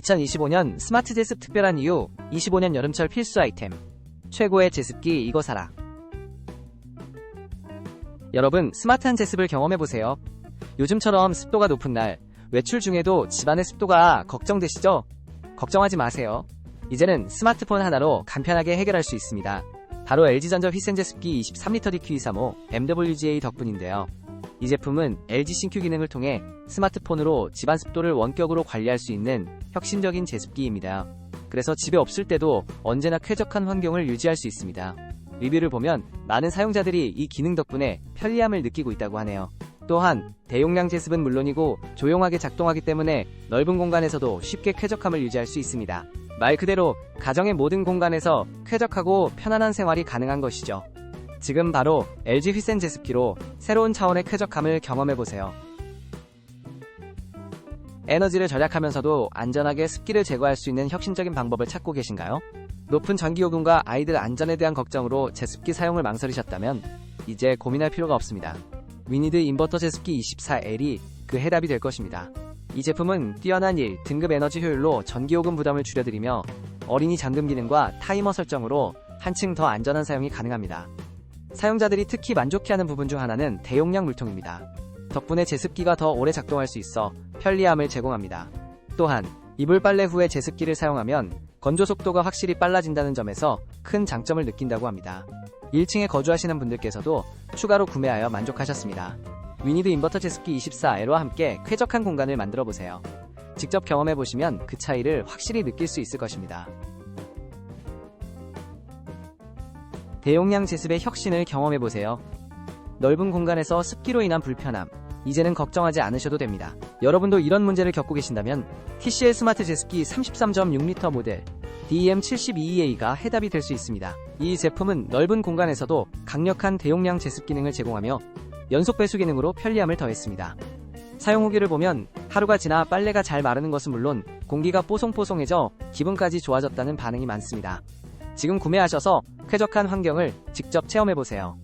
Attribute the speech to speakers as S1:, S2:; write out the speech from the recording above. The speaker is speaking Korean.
S1: 2025년 스마트 제습 특별한 이유 25년 여름철 필수 아이템. 최고의 제습기 이거 사라. 여러분 스마트한 제습을 경험해보세요. 요즘처럼 습도가 높은 날 외출 중에도 집안의 습도가 걱정되시죠? 걱정하지 마세요. 이제는 스마트폰 하나로 간편하게 해결할 수 있습니다. 바로 LG전자 휘센 제습기 23L DQ235 MWGA 덕분인데요 이 제품은 LG 신큐 기능을 통해 스마트폰으로 집안 습도를 원격으로 관리할 수 있는 혁신적인 제습기입니다. 그래서 집에 없을 때도 언제나 쾌적한 환경을 유지할 수 있습니다. 리뷰를 보면 많은 사용자들이 이 기능 덕분에 편리함을 느끼고 있다고 하네요. 또한 대용량 제습은 물론이고 조용하게 작동하기 때문에 넓은 공간에서도 쉽게 쾌적함을 유지할 수 있습니다. 말 그대로 가정의 모든 공간에서 쾌적하고 편안한 생활이 가능한 것이죠. 지금 바로 LG 휘센 제습기로 새로운 차원의 쾌적함을 경험해보세요. 에너지를 절약하면서도 안전하게 습기를 제거할 수 있는 혁신적인 방법을 찾고 계신가요? 높은 전기요금과 아이들 안전에 대한 걱정으로 제습기 사용을 망설이셨다면 이제 고민할 필요가 없습니다. 위니드 인버터 제습기 24L이 그 해답이 될 것입니다. 이 제품은 뛰어난 1, 등급 에너지 효율로 전기요금 부담을 줄여드리며 어린이 잠금 기능과 타이머 설정으로 한층 더 안전한 사용이 가능합니다. 사용자들이 특히 만족해하는 부분 중 하나는 대용량 물통입니다. 덕분에 제습기가 더 오래 작동할 수 있어 편리함을 제공합니다. 또한 이불 빨래 후에 제습기를 사용하면 건조 속도가 확실히 빨라진다는 점에서 큰 장점을 느낀다고 합니다. 1층에 거주하시는 분들께서도 추가로 구매하여 만족하셨습니다. 위니드 인버터 제습기 24L와 함께 쾌적한 공간을 만들어 보세요. 직접 경험해 보시면 그 차이를 확실히 느낄 수 있을 것입니다. 대용량 제습의 혁신을 경험해 보세요. 넓은 공간에서 습기로 인한 불편함, 이제는 걱정하지 않으셔도 됩니다. 여러분도 이런 문제를 겪고 계신다면 TCL 스마트 제습기 33.6L 모델 DM72EA가 해답이 될 수 있습니다. 이 제품은 넓은 공간에서도 강력한 대용량 제습 기능을 제공하며 연속 배수 기능으로 편리함을 더했습니다. 사용 후기를 보면 하루가 지나 빨래가 잘 마르는 것은 물론 공기가 뽀송뽀송해져 기분까지 좋아졌다는 반응이 많습니다. 지금 구매하셔서 쾌적한 환경을 직접 체험해보세요.